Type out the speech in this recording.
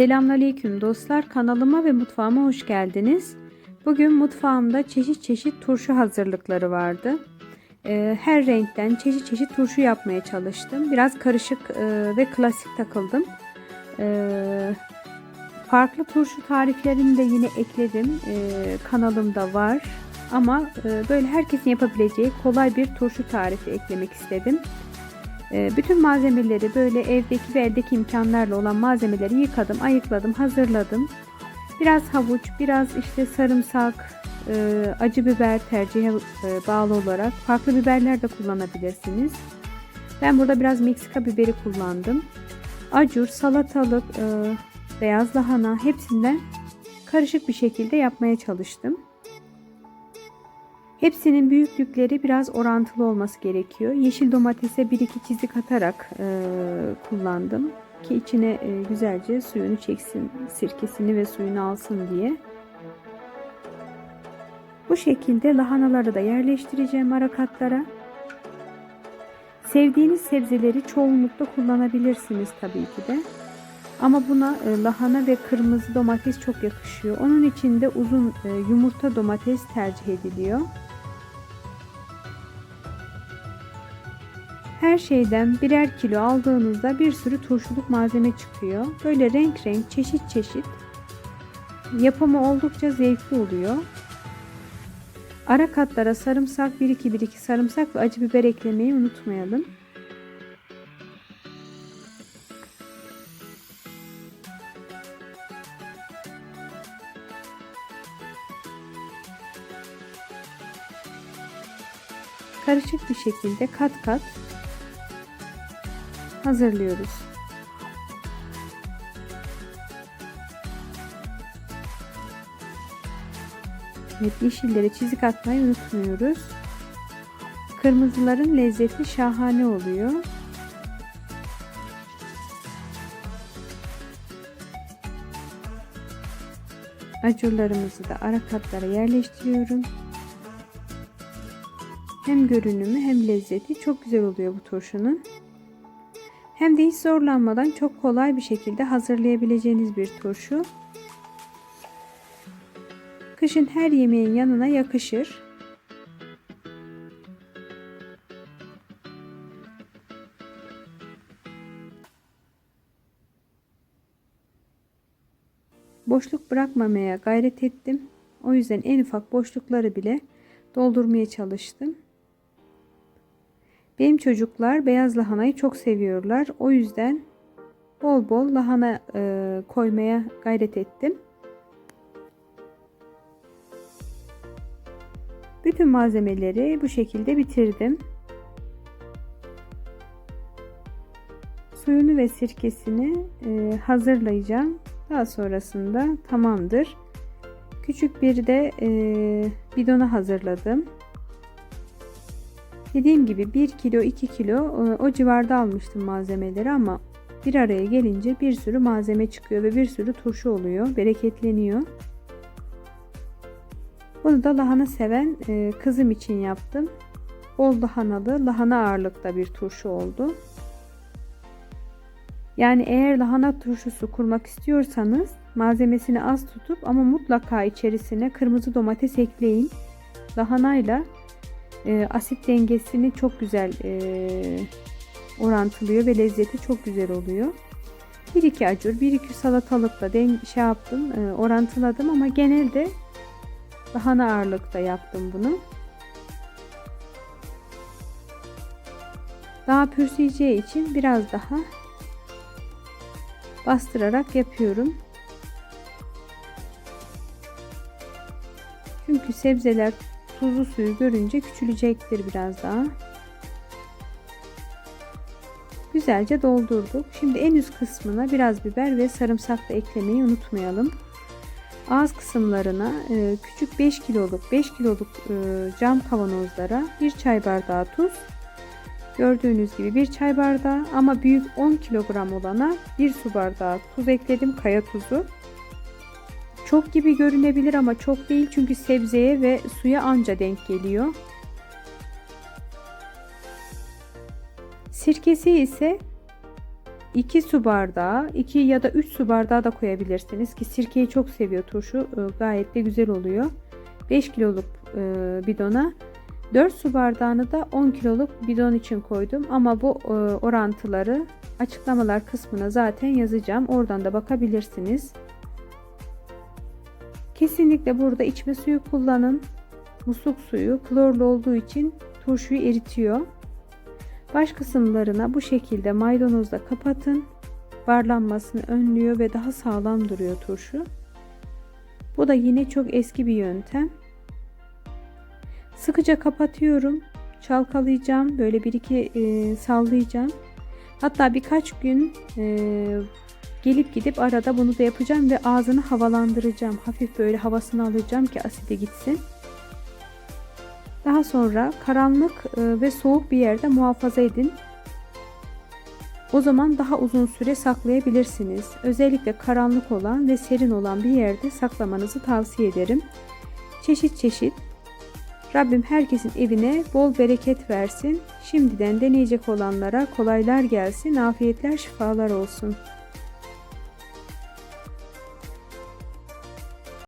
Selamünaleyküm dostlar kanalıma ve mutfağıma hoş geldiniz. Bugün mutfağımda çeşit çeşit turşu hazırlıkları vardı. Ee, Her renkten çeşit çeşit turşu yapmaya çalıştım. Biraz karışık e, ve klasik takıldım. Ee, Farklı turşu tariflerini de yine ekledim. Ee, Kanalımda var. Ama e, böyle herkesin yapabileceği kolay bir turşu tarifi eklemek istedim. Ee, Bütün malzemeleri böyle evdeki ve eldeki imkanlarla olan malzemeleri yıkadım, ayıkladım, hazırladım. Biraz havuç, biraz işte sarımsak, e, acı biber tercihe bağlı olarak farklı biberler de kullanabilirsiniz. Ben burada biraz Meksika biberi kullandım. Acur, salatalık, e, beyaz lahana hepsinden karışık bir şekilde yapmaya çalıştım. Hepsinin büyüklükleri biraz orantılı olması gerekiyor. Yeşil domatese 1-2 çizik atarak e, kullandım. Ki içine e, güzelce suyunu çeksin, sirkesini ve suyunu alsın diye. Bu şekilde lahanaları da yerleştireceğim ara katlara. Sevdiğiniz sebzeleri çoğunlukla kullanabilirsiniz tabii ki de. Ama buna e, lahana ve kırmızı domates çok yakışıyor. Onun için de uzun e, yumurta domates tercih ediliyor. Her şeyden birer kilo aldığınızda bir sürü turşuluk malzeme çıkıyor. Böyle renk renk, çeşit çeşit. Yapımı oldukça zevkli oluyor. Ara katlara sarımsak 1-2-1-2 sarımsak ve acı biber eklemeyi unutmayalım. Karışık bir şekilde kat kat hazırlıyoruz. Evet, yeşillere çizik atmayı unutmuyoruz. Kırmızıların lezzeti şahane oluyor. Acurlarımızı da ara katlara yerleştiriyorum. Hem görünümü hem lezzeti çok güzel oluyor bu turşunun. Hem de hiç zorlanmadan çok kolay bir şekilde hazırlayabileceğiniz bir turşu. Kışın her yemeğin yanına yakışır. Boşluk bırakmamaya gayret ettim. O yüzden en ufak boşlukları bile doldurmaya çalıştım. Benim çocuklar beyaz lahanayı çok seviyorlar. O yüzden bol bol lahana e, koymaya gayret ettim. Bütün malzemeleri bu şekilde bitirdim. Suyunu ve sirkesini e, hazırlayacağım. Daha sonrasında tamamdır. Küçük bir de e, bidona hazırladım. Dediğim gibi 1 kilo 2 kilo e, o civarda almıştım malzemeleri ama bir araya gelince bir sürü malzeme çıkıyor ve bir sürü turşu oluyor. Bereketleniyor. Bunu da lahana seven e, kızım için yaptım. Bol lahanalı, lahana ağırlıkta bir turşu oldu. Yani eğer lahana turşusu kurmak istiyorsanız malzemesini az tutup ama mutlaka içerisine kırmızı domates ekleyin. Lahanayla e, asit dengesini çok güzel e, orantılıyor ve lezzeti çok güzel oluyor. 1-2 acur, 1-2 salatalıkla den şey yaptım, e, orantıladım ama genelde lahana ağırlıkta yaptım bunu. Daha pürsüyeceği için biraz daha bastırarak yapıyorum. Çünkü sebzeler tuzlu suyu görünce küçülecektir biraz daha. Güzelce doldurduk. Şimdi en üst kısmına biraz biber ve sarımsak da eklemeyi unutmayalım. Ağız kısımlarına e, küçük 5 kiloluk 5 kiloluk e, cam kavanozlara 1 çay bardağı tuz Gördüğünüz gibi bir çay bardağı ama büyük 10 kilogram olana 1 su bardağı tuz ekledim kaya tuzu. Çok gibi görünebilir ama çok değil çünkü sebzeye ve suya anca denk geliyor. Sirkesi ise 2 su bardağı, 2 ya da 3 su bardağı da koyabilirsiniz ki sirkeyi çok seviyor turşu. E, Gayet de güzel oluyor. 5 kiloluk e, bidona 4 su bardağını da 10 kiloluk bidon için koydum ama bu e, orantıları açıklamalar kısmına zaten yazacağım. Oradan da bakabilirsiniz. Kesinlikle burada içme suyu kullanın. Musluk suyu klorlu olduğu için turşuyu eritiyor. Baş kısımlarına bu şekilde maydanozla kapatın. Barlanmasını önlüyor ve daha sağlam duruyor turşu. Bu da yine çok eski bir yöntem. Sıkıca kapatıyorum. Çalkalayacağım. Böyle bir iki e, sallayacağım. Hatta birkaç gün e, gelip gidip arada bunu da yapacağım ve ağzını havalandıracağım. Hafif böyle havasını alacağım ki asidi gitsin. Daha sonra karanlık e, ve soğuk bir yerde muhafaza edin. O zaman daha uzun süre saklayabilirsiniz. Özellikle karanlık olan ve serin olan bir yerde saklamanızı tavsiye ederim. Çeşit çeşit. Rabbim herkesin evine bol bereket versin. Şimdiden deneyecek olanlara kolaylar gelsin, afiyetler, şifalar olsun.